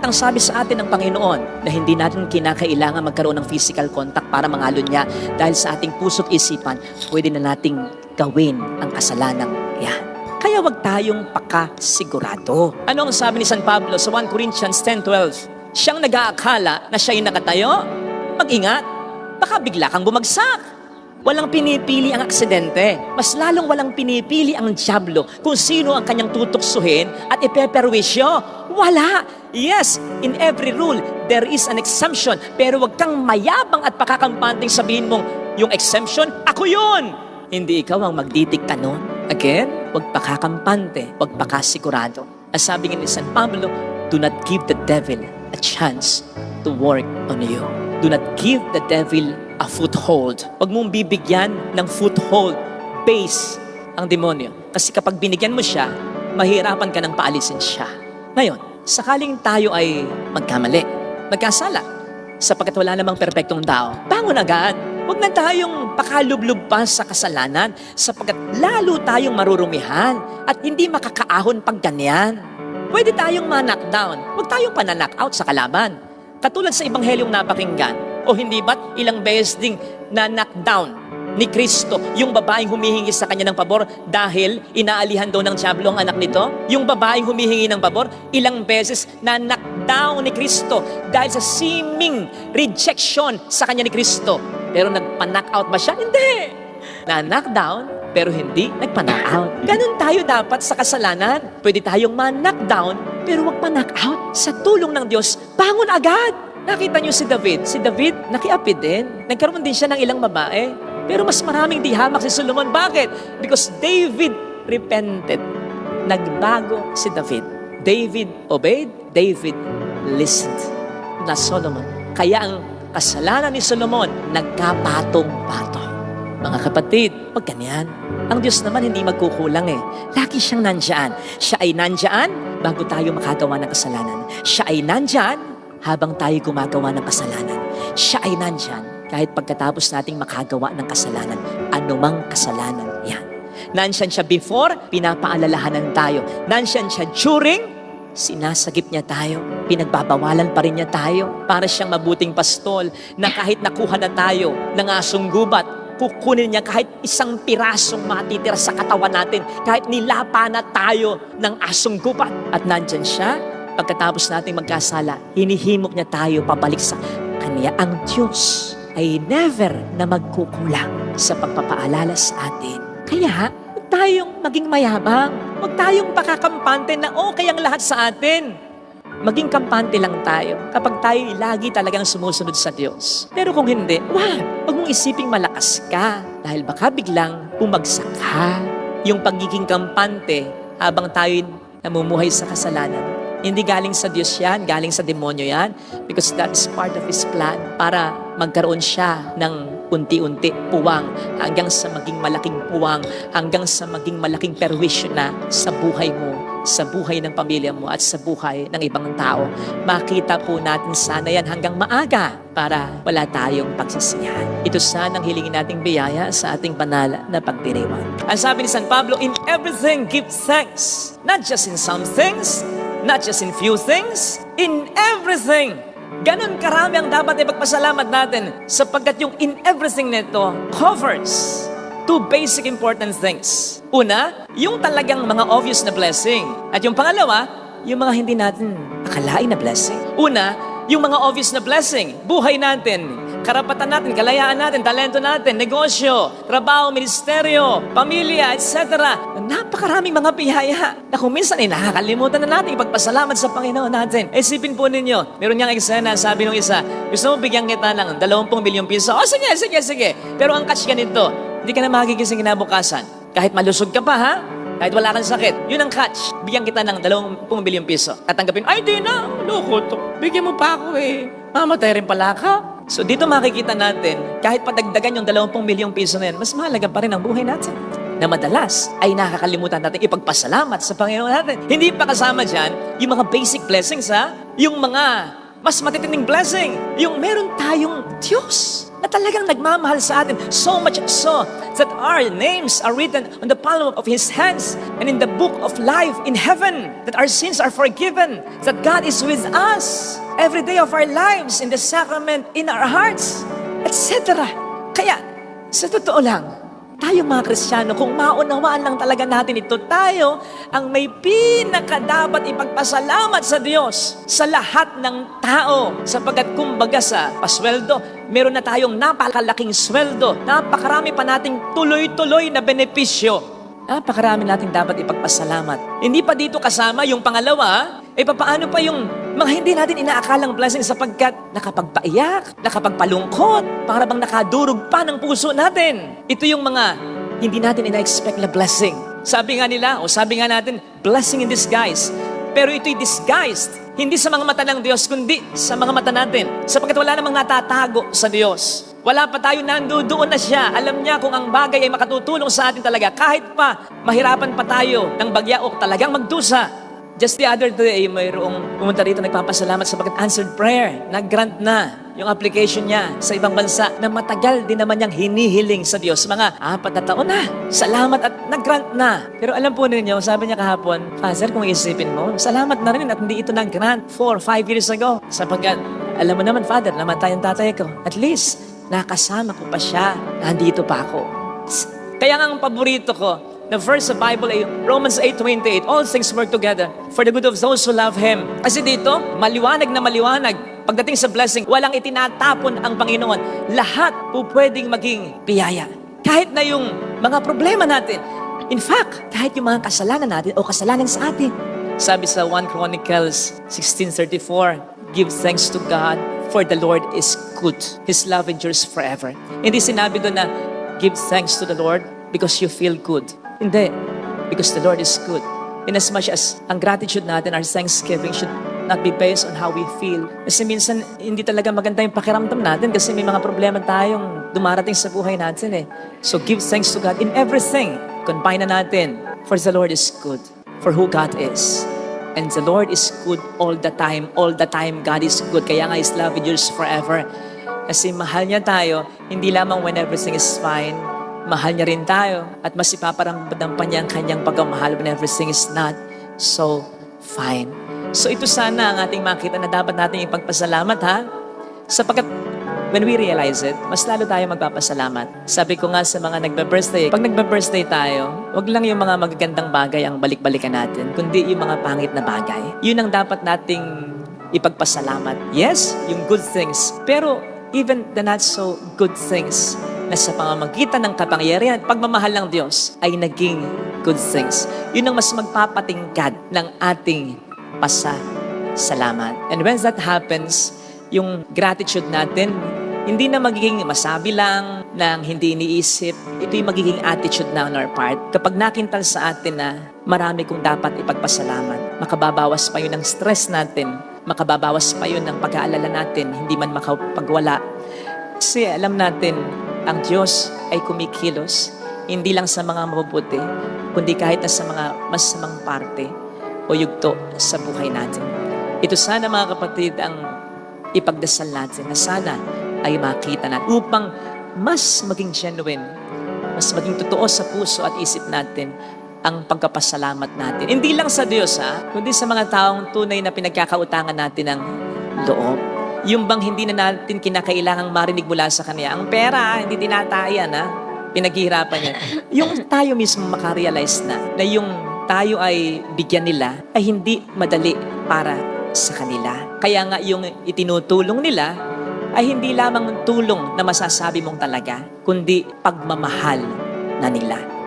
Bagamat ang sabi sa atin ng Panginoon na hindi natin kinakailangan magkaroon ng physical contact para mangalo niya dahil sa ating puso't isipan, pwede na nating gawin ang kasalanang yan. Kaya wag tayong pakasigurado. Ano ang sabi ni San Pablo sa 1 Corinthians 10.12? Siyang nag-aakala na siya'y nakatayo? Mag-ingat, baka bigla kang bumagsak. Walang pinipili ang aksidente. Mas lalong walang pinipili ang Diablo kung sino ang kanyang tutuksuhin at ipeperwisyo. Wala! Yes, in every rule, there is an exemption. Pero wag kang mayabang at pakakampanteng sabihin mong, yung exemption, ako yun! Hindi ikaw ang magdidikta nun. Again, wag pakakampante, wag pakasigurado. As sabi ni San Pablo, do not give the devil a chance to work on you. Do not give the devil a foothold. Huwag mong bibigyan ng foothold, base, ang demonyo. Kasi kapag binigyan mo siya, mahirapan ka ng paalisin siya. Ngayon, sakaling tayo ay magkamali, magkasala, sapagkat wala namang perpektong tao, bangon agad. Huwag na tayong pakalublob pa sa kasalanan sapagkat lalo tayong marurumihan at hindi makakaahon pag ganyan. Pwede tayong ma-knockdown. Huwag tayong pananout sa kalaban. Katulad sa Ebanghelyong napakinggan, o hindi ba't ilang beses ding na-knockdown ni Kristo yung babaeng humihingi sa kanya ng pabor dahil inaalihan daw ng Diablo ang anak nito? Yung babaeng humihingi ng pabor, ilang beses na-knockdown ni Kristo dahil sa seeming rejection sa kanya ni Kristo. Pero nagpa-knockout ba siya? Hindi! Na-knockdown, pero hindi nagpa-knockout. Ganun tayo dapat sa kasalanan. Pwede tayong ma-knockdown, pero wag ma-knockout. Sa tulong ng Diyos, bangon agad! Nakita niyo si David. Si David, nakiapid din. Nagkaroon din siya ng ilang babae. Pero mas maraming dihamak si Solomon. Bakit? Because David repented. Nagbago si David. David obeyed, David listened na Solomon. Kaya ang kasalanan ni Solomon, nagkapatong-patong. Mga kapatid, pag ganyan, ang Diyos naman hindi magkukulang eh. Lagi siyang nandyan. Siya ay nandyan bago tayo makagawa ng kasalanan. Siya ay nandyan habang tayo gumagawa ng kasalanan. Siya ay nandyan kahit pagkatapos nating makagawa ng kasalanan. Anumang kasalanan yan. Nandyan siya before, pinapaalalahanan tayo. Nandyan siya during, sinasagip niya tayo. Pinagbabawalan pa rin niya tayo. Para siyang mabuting pastol na kahit nakuha na tayo ng asong gubat, kukunin niya kahit isang pirasong matitira sa katawan natin, kahit nilapa na tayo ng asong gubat. At nandyan siya, pagkatapos nating magkasala, hinihimok niya tayo pabalik sa Kanya. Ang Diyos ay never na magkukulang sa pagpapaalala sa atin. Kaya, huwag tayong maging mayabang. Huwag tayong pakakampante na okay ang lahat sa atin. Maging kampante lang tayo kapag tayo lagi talagang sumusunod sa Diyos. Pero kung hindi, wag. Huwag mong isiping malakas ka dahil baka biglang bumagsak ka. Yung pagiging kampante habang tayo namumuhay sa kasalanan. Hindi galing sa Diyos yan, galing sa demonyo yan. Because that's part of His plan para magkaroon siya ng unti-unti puwang hanggang sa maging malaking puwang, hanggang sa maging malaking perwisyo na sa buhay mo, sa buhay ng pamilya mo at sa buhay ng ibang tao. Makita po natin sana yan hanggang maaga para wala tayong pagsisihan. Ito sana ang hilingin nating biyaya sa ating banal na pagdiriwang. Ang sabi ni San Pablo, in everything give thanks. Not just in some things, not just in few things, in everything. Ganon karami ang dapat ipagpasalamat natin sapagkat yung in everything nito covers two basic important things. Una, yung talagang mga obvious na blessing. At yung pangalawa, yung mga hindi natin akalain na blessing. Una, yung mga obvious na blessing, buhay natin, karapatan natin, kalayaan natin, talento natin, negosyo, trabaho, ministeryo, pamilya, etc. Napakaraming mga biyaya na kung minsan ay nakakalimutan na natin ipagpasalamat sa Panginoon natin. Isipin po ninyo, meron niyang eksena, sabi nung isa, gusto mo bigyan kita ng 20 milyong piso? O sige, sige, sige. Pero ang catch ganito, hindi ka na magigising kinabukasan. Kahit malusog ka pa, ha? Kahit wala kang sakit. Yun ang catch. Bigyan kita ng 20 bilyong piso. Tatanggapin, ay di na, loko to. Bigyan mo pa ako eh. Mamatay rin pala ka. So dito makikita natin, kahit padagdagan yung 20 milyong piso na yan, mas mahalaga pa rin ang buhay natin. Na madalas ay nakakalimutan natin ipagpasalamat sa Panginoon natin. Hindi pa kasama dyan yung mga basic blessings ha, yung mga mas matitinding blessing. Yung meron tayong Diyos na talagang nagmamahal sa atin. So much so that our names are written on the palm of His hands and in the book of life in heaven. That our sins are forgiven. That God is with us every day of our lives in the sacrament in our hearts, etc. Kaya, sa totoo lang, tayo mga Kristiyano, kung maunawaan lang talaga natin ito, tayo ang may pinaka dapat ipagpasalamat sa Diyos sa lahat ng tao. Sapagkat kumbaga sa pasweldo, meron na tayong napakalaking sweldo, napakarami pa nating tuloy-tuloy na benepisyo. Napakarami natin dapat ipagpasalamat. Hindi pa dito kasama yung pangalawa, eh papaano pa yung mga hindi natin inaakalang blessing sapagkat nakapagpaiyak, nakapagpalungkot, para bang nakadurog pa ng puso natin. Ito yung mga hindi natin ina-expect na blessing. Sabi nga nila, o sabi nga natin, blessing in disguise. Pero ito'y disguised, hindi sa mga mata ng Diyos, kundi sa mga mata natin. Sapagkat wala namang natatago sa Diyos. Wala pa tayo nandoon na siya. Alam niya kung ang bagay ay makatutulong sa atin talaga. Kahit pa mahirapan pa tayo ng bagyaok talagang magdusa. Just the other day, mayroong pumunta rito nagpapasalamat sapagkat answered prayer. Nag-grant na yung application niya sa ibang bansa na matagal din naman niyang hinihiling sa Diyos. Mga apat na taon na. Salamat at nag-grant na. Pero alam po ninyo, sabi niya kahapon, Father, kung isipin mo, salamat na rin at hindi ito nag-grant 4, 5 years ago. Sapagkat, alam mo naman, Father, namatay ang tatay ko. At least, nakasama ko pa siya. Nandito pa ako. Kaya nga ang paborito ko, the verse sa Bible ay Romans 8.28, All things work together for the good of those who love Him. Kasi dito, maliwanag na maliwanag. Pagdating sa blessing, walang itinatapon ang Panginoon. Lahat po pwedeng maging biyaya. Kahit na yung mga problema natin. In fact, kahit yung mga kasalanan natin o kasalanan sa atin. Sabi sa 1 Chronicles 16.34, Give thanks to God for the Lord is good. His love endures forever. Hindi sinabi doon na, Give thanks to the Lord because you feel good. Hindi. Because the Lord is good. In as much as ang gratitude natin, our thanksgiving should not be based on how we feel. Kasi minsan, hindi talaga maganda yung pakiramdam natin kasi may mga problema tayong dumarating sa buhay natin eh. So give thanks to God in everything. Combine na natin. For the Lord is good. For who God is. And the Lord is good all the time. All the time, God is good. Kaya nga His love endures forever. Kasi mahal niya tayo, hindi lamang when everything is fine, mahal niya rin tayo at mas ipaparamdam pa niya ang kanyang pagmamahal when everything is not so fine. So ito sana ang ating makita na dapat natin ipagpasalamat ha. Sapagkat when we realize it, mas lalo tayo magpapasalamat. Sabi ko nga sa mga nagbe-birthday, pag nagbe-birthday tayo, wag lang yung mga magagandang bagay ang balik-balikan natin, kundi yung mga pangit na bagay. Yun ang dapat nating ipagpasalamat. Yes, yung good things. Pero even the not so good things na sa pamamagitan ng kapangyarihan at pagmamahal ng Diyos ay naging good things. Yun ang mas magpapatingkad ng ating pasasalamat. And when that happens, yung gratitude natin, hindi na magiging masabi lang ng hindi iniisip. Ito yung magiging attitude na on our part. Kapag nakintal sa atin na marami kong dapat ipagpasalamat, makababawas pa yun ng stress natin, makababawas pa yun ng pag-aalala natin, hindi man makapagwala. Kasi alam natin, ang Diyos ay kumikilos, hindi lang sa mga mabubuti, kundi kahit na sa mga masamang parte o yugto sa buhay natin. Ito sana mga kapatid ang ipagdasal natin na sana ay makita natin upang mas maging genuine, mas maging totoo sa puso at isip natin ang pagkapasalamat natin. Hindi lang sa Diyos ha, kundi sa mga taong tunay na pinagkakautangan natin ng loob. Yung bang hindi na natin kinakailangang marinig mula sa Kanya. Ang pera, hindi tinatayan ha. Pinaghihirapan niya. Yung tayo mismo makarealize na, na yung tayo ay bigyan nila, ay hindi madali para sa kanila. Kaya nga yung itinutulong nila, ay hindi lamang tulong na masasabi mong talaga, kundi pagmamahal na nila.